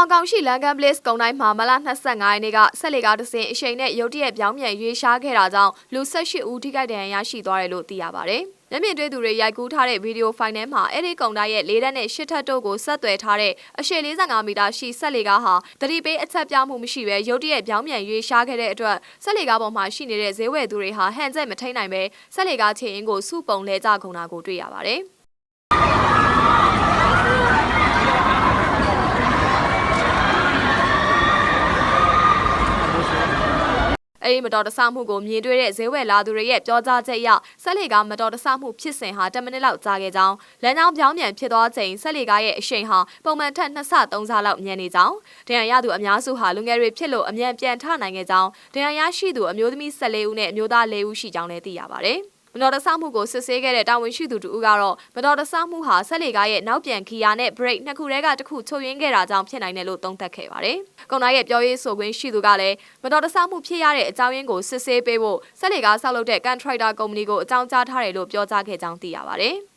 င်ကောင်ရှိ Langan Place ကုန်တိုင်းမှာမလ25ရက်နေ့ကဆက်လက်ကားတစ်စင်အရှိန်နဲ့ရုတ်တရက်ပြောင်းပြန်ရွေးရှားခဲ့တာကြောင့်လူ18ဦးထိခိုက်ဒဏ်ရာရရှိသွားတယ်လို့သိရပါတယ်။မျက်မြင်တွေ့သူတွေရိုက်ကူးထားတဲ့ဗီဒီယိုဖိုင်ထဲမှာအဲ့ဒီကုန်တိုင်းရဲ့၄တက်နဲ့၈ထပ်တို့ကိုဆက်သွယ်ထားတဲ့အရှည်45မီတာရှိဆက်လက်ကားဟာတတိပေးအချက်ပြမှုမရှိဘဲရုတ်တရက်ပြောင်းပြန်ရွေးရှားခဲ့တဲ့အတွက်ဆက်လက်ကားပေါ်မှာရှိနေတဲ့ဈေးဝယ်သူတွေဟာဟန်ချက်မထိန်နိုင်ပဲဆက်လက်ကားချေရင်ကိုစုပုံလဲကြကုန်တာကိုတွေ့ရပါတယ်။ အဲဒီမတော်တဆမှုကိုမြင်တွေ့တဲ့ဈေးဝယ်လာသူတွေရဲ့ပြောကြားချက်အရဆက်လေကားမတော်တဆမှုဖြစ်စဉ်ဟာ10မိနစ်လောက်ကြာခဲ့ကြောင်းလမ်းကြောင်းပြောင်းပြန်ဖြစ်သွားချိန်ဆက်လေကားရဲ့အရှိန်ဟာပုံမှန်ထက်2ဆ3ဆလောက်မြန်နေကြောင်းဒဏ်ရာရသူအများစုဟာလူငယ်တွေဖြစ်လို့အမြန်ပြန်ထနိုင်ခဲ့ကြောင်းဒဏ်ရာရရှိသူအမျိုးသမီး14ဦးနဲ့အမျိုးသား4ဦးရှိကြောင်းလည်းသိရပါတယ်။ မတော်တဆမှုကိုစစ်ဆေးခဲ့တဲ့တာဝန်ရှိသူတူဦးကတော့မတော်တဆမှုဟာဆက်လေကားရဲ့နောက်ပြန်ခီယာနဲ့ brake နှစ်ခုတည်းကတစ်ခုချုပ်ရင်းခဲ့တာကြောင့်ဖြစ်နိုင်တယ်လို့သုံးသပ်ခဲ့ပါတယ်။ကုန်တိုင်းရဲ့ပြောရေးဆိုခွင့်ရှိသူကလည်းမတော်တဆမှုဖြစ်ရတဲ့အကြောင်းရင်းကိုစစ်ဆေးပေးဖို့ဆက်လေကားဆောက်လုပ်တဲ့ contractor ကုမ္ပဏီကိုအကြောင်းကြားထားတယ်လို့ပြောကြားခဲ့ကြောင်းသိရပါတယ်။